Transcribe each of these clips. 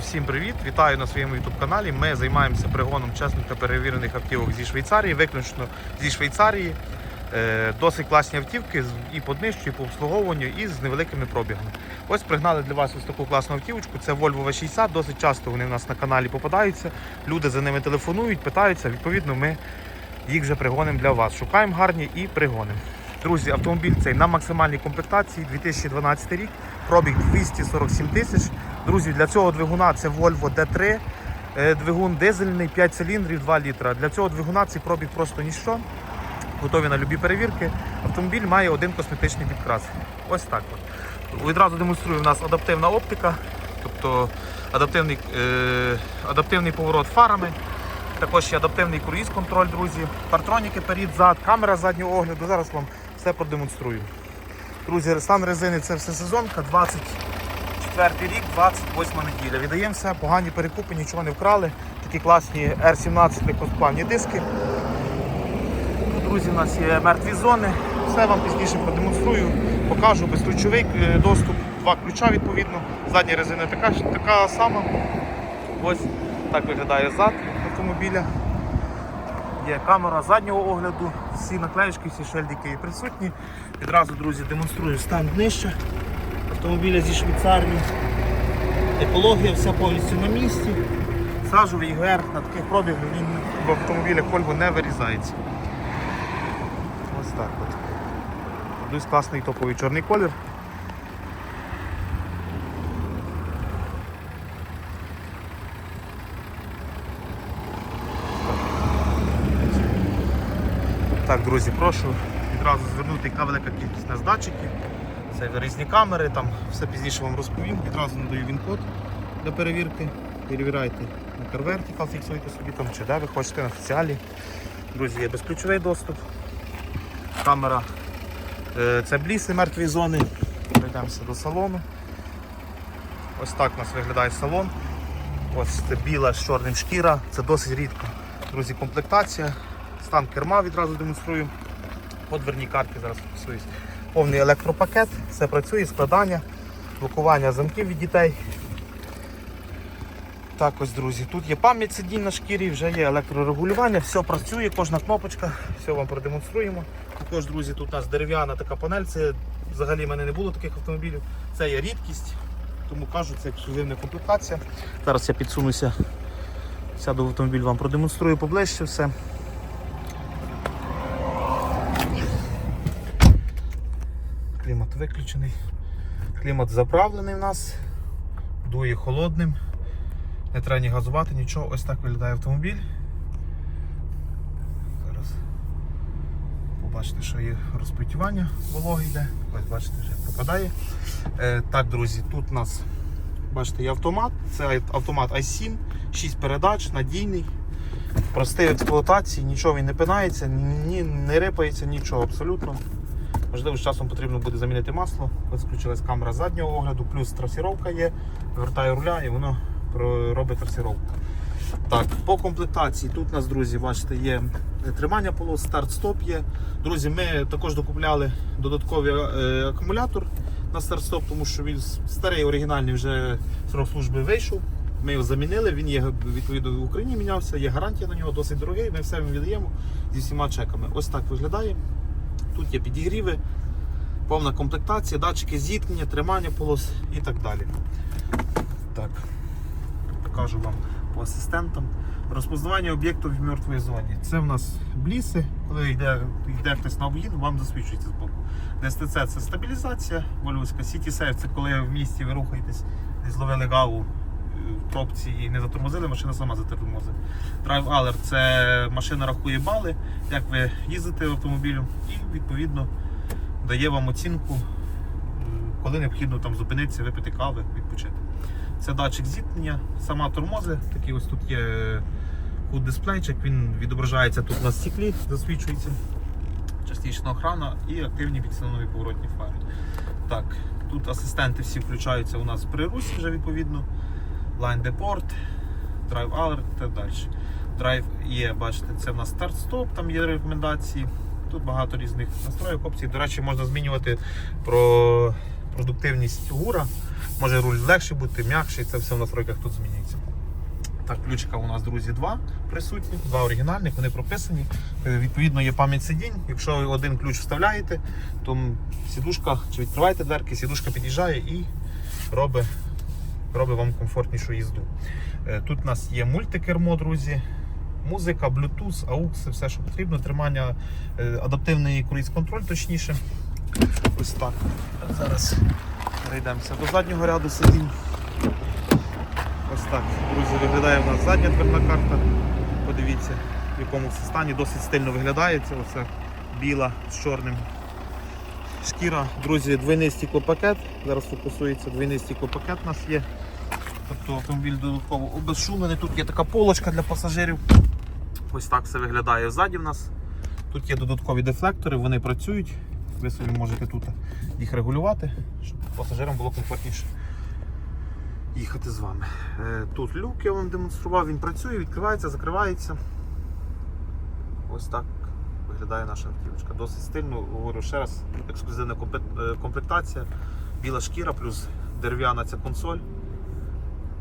Всім привіт! Вітаю на своєму youtube каналі. Ми займаємося пригоном чесних та перевірених автівок зі Швейцарії, виключно зі Швейцарії. Е, Досить класні автівки і по днищу, і по обслуговуванню, і з невеликими пробігами. Ось пригнали для вас ось таку класну автівочку. Це Volvo V60. Досить часто вони в нас на каналі попадаються. Люди за ними телефонують, питаються. Відповідно, ми їх вже пригонимо для вас. Шукаємо гарні і пригонимо. Друзі, автомобіль цей на максимальній комплектації 2012 рік, пробіг 247 тисяч. Друзі, для цього двигуна це Volvo D3, е, двигун дизельний, 5 циліндрів, 2 літра. Для цього двигуна цей пробіг просто ніщо. Готові на любі перевірки. Автомобіль має один косметичний підкрас. Ось так. От. Відразу демонструю у нас адаптивна оптика, тобто адаптивний, е, адаптивний поворот фарами. Також є адаптивний круїз-контроль, друзі. Партроніки перед, зад, камера заднього огляду. Зараз вам все продемонструю. Друзі, стан резини це все сезонка, 24 рік, 28 неділя. Віддаємо все, погані перекупи, нічого не вкрали. Такі класні R17 легкосплавні диски. Тут, друзі, у нас є мертві зони. Все вам пізніше продемонструю, покажу безключовий е, доступ, два ключа відповідно. Задня резина така, така сама. Ось так виглядає зад автомобіля. Є камера заднього огляду, всі наклеїчки, всі шельдики присутні. Відразу, друзі, демонструю стан днища автомобіля зі Швейцарії. Екологія вся повністю на місці. Сажовий ГР на таких пробігах він в автомобілях Volvo не вирізається. Ось так от. Дуже класний топовий чорний колір. Так, друзі, прошу відразу звернути, яка велика кількість у нас датчиків. Це різні камери, там все пізніше вам розповім. Відразу надаю він-код для перевірки. Перевіряйте на CarVertical, фіксуйте собі там, чи де ви хочете на соціалі. Друзі, є безключовий доступ. Камера. Е, Це бліси мертві зони. Пройдемося до салону. Ось так у нас виглядає салон. Ось це біла з чорним шкіра, це досить рідко. Друзі, комплектація. Стан керма відразу демонструю. По дверній зараз фіксуюсь. Повний електропакет, все працює, складання, блокування замків від дітей. Так ось, друзі, тут є пам'ять сидінь на шкірі, вже є електрорегулювання, все працює, кожна кнопочка, все вам продемонструємо. Також, друзі, тут у нас дерев'яна така панель, це взагалі в мене не було таких автомобілів. Це є рідкість, тому кажу, це ексклюзивна комплектація. Зараз я підсунуся, сяду в автомобіль, вам продемонструю поближче все. Клімат виключений. Клімат заправлений в нас, дує холодним. Не треба ні газувати, нічого. Ось так виглядає автомобіль. Зараз побачите, що є розпитювання, вологи йде. Ось бачите, вже пропадає. Е, так, друзі, тут у нас бачите, є автомат. Це автомат i7, 6 передач, надійний. Простий в експлуатації, нічого він не пинається, ні, не рипається, нічого абсолютно. Можливо, з часом потрібно буде замінити масло. Ось включилась камера заднього огляду, плюс трасіровка є. Вертаю руля і воно робить трасіровку. Так, по комплектації тут у нас, друзі, бачите, є тримання полос, старт-стоп є. Друзі, ми також докупляли додатковий е, акумулятор на старт-стоп, тому що він старий оригінальний вже срок служби вийшов. Ми його замінили, він є відповідно в Україні мінявся, є гарантія на нього, досить дорогий. Ми все віддаємо зі всіма чеками. Ось так виглядає. Тут є підігріви, повна комплектація, датчики зіткнення, тримання полос і так далі. Так, покажу вам по асистентам. Розпознавання об'єктів в мертвій зоні. Це в нас бліси, коли йде, йде хтось на об'їзд, вам засвічується з боку. ДСТЦ це стабілізація вольовська. Safe це коли в місті ви рухаєтесь, десь зловили гаву пробці і не затормозили, машина сама затормозить. Drive Alert це машина рахує бали, як ви їздите автомобілем, і відповідно дає вам оцінку, коли необхідно там зупинитися, випити кави, відпочити. Це датчик зіткнення, сама тормози, такий ось тут є худ дисплейчик, він відображається тут на стеклі, засвічується. Частічна охрана і активні підсилові поворотні фари. Так, тут асистенти всі включаються у нас при русі вже відповідно. Line Deport, Drive Alert і так далі. Drive є, бачите, це в нас старт-стоп, там є рекомендації. Тут багато різних настроїк, опцій. До речі, можна змінювати про продуктивність гура. Може руль легший бути, м'якший, це все в настройках тут змінюється. Так, ключика у нас, друзі, два присутні, два оригінальних, вони прописані. Е, Відповідно, є пам'ять сидінь. Якщо ви один ключ вставляєте, то сідушка, чи відкриваєте дверки, сідушка під'їжджає і робить, робить вам комфортнішу їзду. Е, Тут у нас є мультикермо, друзі. Музика, Bluetooth, AUX, все, що потрібно. Тримання, е, адаптивний круїз-контроль, точніше. Ось так. Зараз перейдемося до заднього ряду сидінь. Ось так, друзі, виглядає у нас задня дверна карта. Подивіться, в якому стані. Досить стильно виглядає. Це оце біла з чорним. Шкіра, друзі, двойний стеклопакет. Зараз фокусується двойний стеклопакет у нас є. Тобто автомобіль додатково обезшумлений. Тут є така полочка для пасажирів. Ось так все виглядає ззаді в нас. Тут є додаткові дефлектори, вони працюють. Ви собі можете тут їх регулювати, щоб пасажирам було комфортніше їхати з вами. Е, Тут люк я вам демонстрував, він працює, відкривається, закривається. Ось так виглядає наша автівочка. Досить стильно, говорю ще раз, ексклюзивна е, комплектація, біла шкіра плюс дерев'яна ця консоль.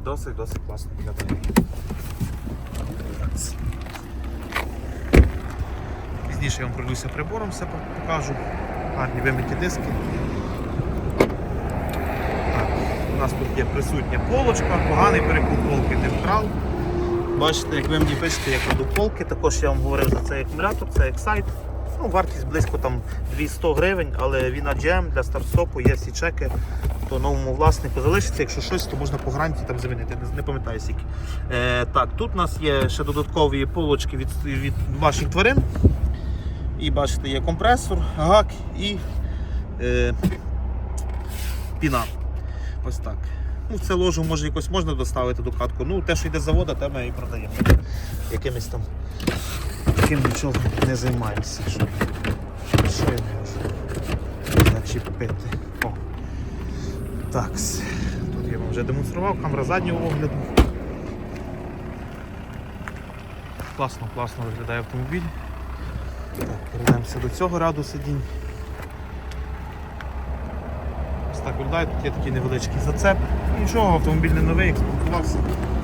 Досить досить класно виглядає. Пізніше я вам пройдуся прибором, все покажу. Гарні вимиті диски. Так, у нас тут є присутня полочка, поганий перекуп полки невтрал. Бачите, як ви мені пишете, я кладу полки, також я вам говорив за цей акумулятор, це Excite. Ну, вартість близько там 200 гривень, але він AGM для старт-стопу, є всі чеки, то новому власнику залишиться. Якщо щось, то можна по гарантії там замінити. Не пам'ятаю скільки. Е, так, тут у нас є ще додаткові полочки від, від ваших тварин. І бачите, є компресор, гак і е, піна. Ось так. Ну, це ложу може якось можна доставити до катку. Ну, те, що йде з заводу, те ми і продаємо. Якимось там таким нічого не займаємося. Що, що я можу зачепити. О. Так. Тут я вам вже демонстрував, камера заднього огляду. Класно, класно виглядає автомобіль. Так, перейдемося до цього ряду сидінь. Ось так виглядає, тут є такий невеличкий зацеп. Нічого, автомобіль не новий, експлуатувався,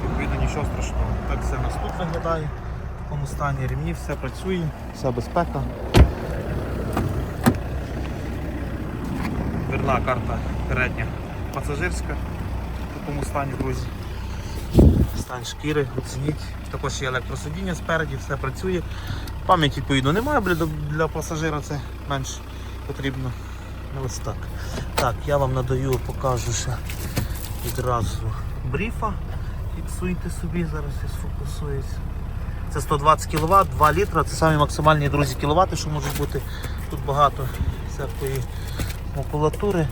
відповідно нічого страшного. Так все у нас тут виглядає. В такому стані рівні, все працює, вся безпека. Дверна карта передня пасажирська в такому стані, друзі. Стан шкіри, оцініть. Також є електросидіння спереді, все працює. Пам'яті відповідно немає, для пасажира це менш потрібно. Ось так. Так, я вам надаю, покажу ще відразу бріфа. Фіксуйте собі, зараз я сфокусуюсь. Це 120 кВт, 2 літра, це самі максимальні друзі кіловати, що можуть бути. Тут багато всякої макулатури.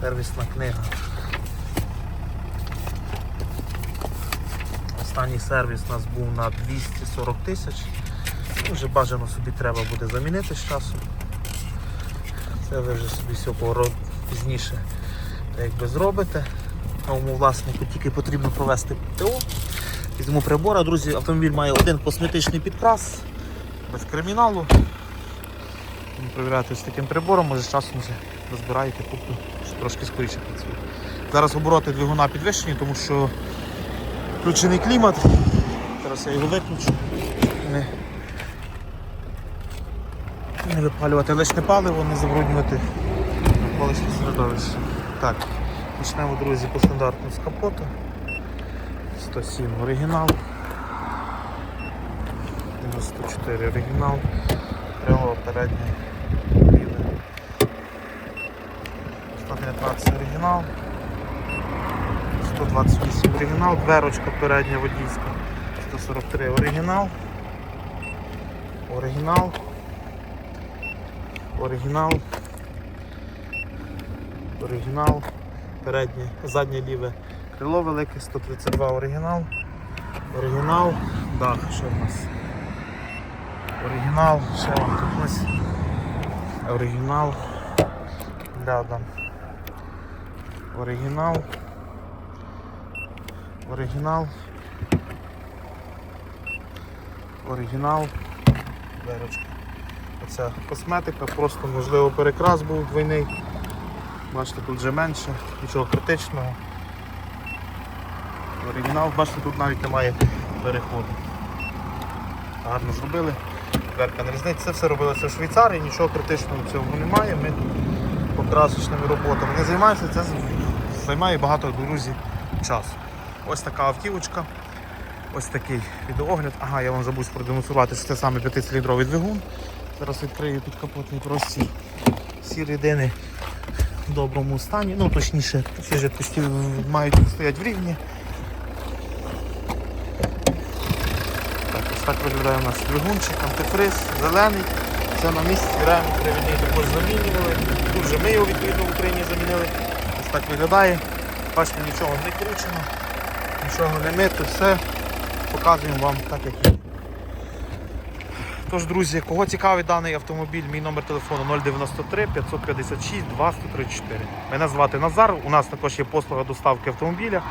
Сервісна книга. Останній сервіс у нас був на 240 тисяч. Ну, Вже бажано собі треба буде замінити з часом. Це ви вже собі всього пізніше якби зробите. Новому власнику тільки потрібно провести ТО. Візьму прибора, друзі, автомобіль має один косметичний підкрас, без криміналу. Будемо Перевіряти з таким прибором, може з часом вже розбираєте куплю, що трошки скоріше працює. Зараз обороти двигуна підвищені, тому що включений клімат. Зараз я його виключу. Не, не випалювати лишнє паливо, не забруднювати навколишнє середовище. Так, почнемо, друзі, по стандартну з капота. 107 оригінал. 94 оригінал. Крило переднє біле. 119 оригінал. 128 оригінал, дверочка передня водійська. 143 оригінал. Оригінал. Оригінал. Оригінал. Переднє, заднє ліве крило велике, 132 оригінал. Оригінал. Дах, що в нас? Оригінал, ще вам тут ось. Оригінал. Рядом. Оригінал. Оригінал. Оригінал. Дверочка. Оця косметика, просто можливо перекрас був двойний. Бачите, тут вже менше, нічого критичного. Оригінал, бачите, тут навіть немає переходу. Гарно зробили. Дверка не різниця. Це все робилося в Швейцарії, нічого критичного в цьому немає. Ми покрасочними роботами не займаємося, це займає багато друзі часу. Ось така автівочка. Ось такий відеогляд. Ага, я вам забув продемонструвати, що це саме 5-циліндровий двигун. Зараз відкрию підкапотний простір. Всі рідини в доброму стані. Ну, точніше, всі жидкості мають стоять в рівні. Так, ось так виглядає у нас двигунчик, антифриз, зелений. Це на місці реально привідний також замінювали. Тут вже ми його відповідно в Україні замінили. Ось так виглядає. Бачите, нічого не кручено, нічого не мито, все показуємо вам так, як є. Тож, друзі, кого цікавить даний автомобіль, мій номер телефону 093 556 234. Мене звати Назар. У нас також є послуга доставки автомобіля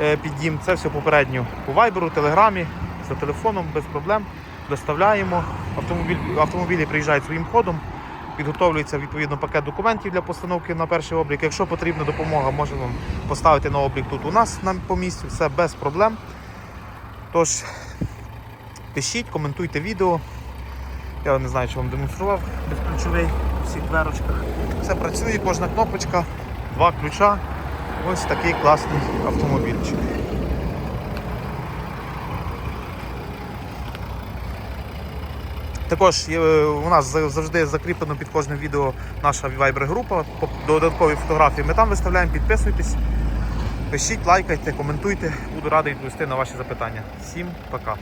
е, під дім. Це все попередньо по вайберу, телеграмі, за телефоном, без проблем. Доставляємо. Автомобіль, автомобілі приїжджають своїм ходом, підготовлюється відповідно пакет документів для постановки на перший облік. Якщо потрібна допомога, можемо поставити на облік тут у нас на, по місці, все без проблем. Тож, пишіть, коментуйте відео. Я не знаю, чи вам демонстрував безключовий у всіх дверочках. Все працює, кожна кнопочка, два ключа. Ось такий класний автомобільчик. Також е, у нас завжди закріплено під кожним відео наша Viber-група. Додаткові фотографії ми там виставляємо, підписуйтесь, пишіть, лайкайте, коментуйте. Буду радий відповісти на ваші запитання. Всім пока.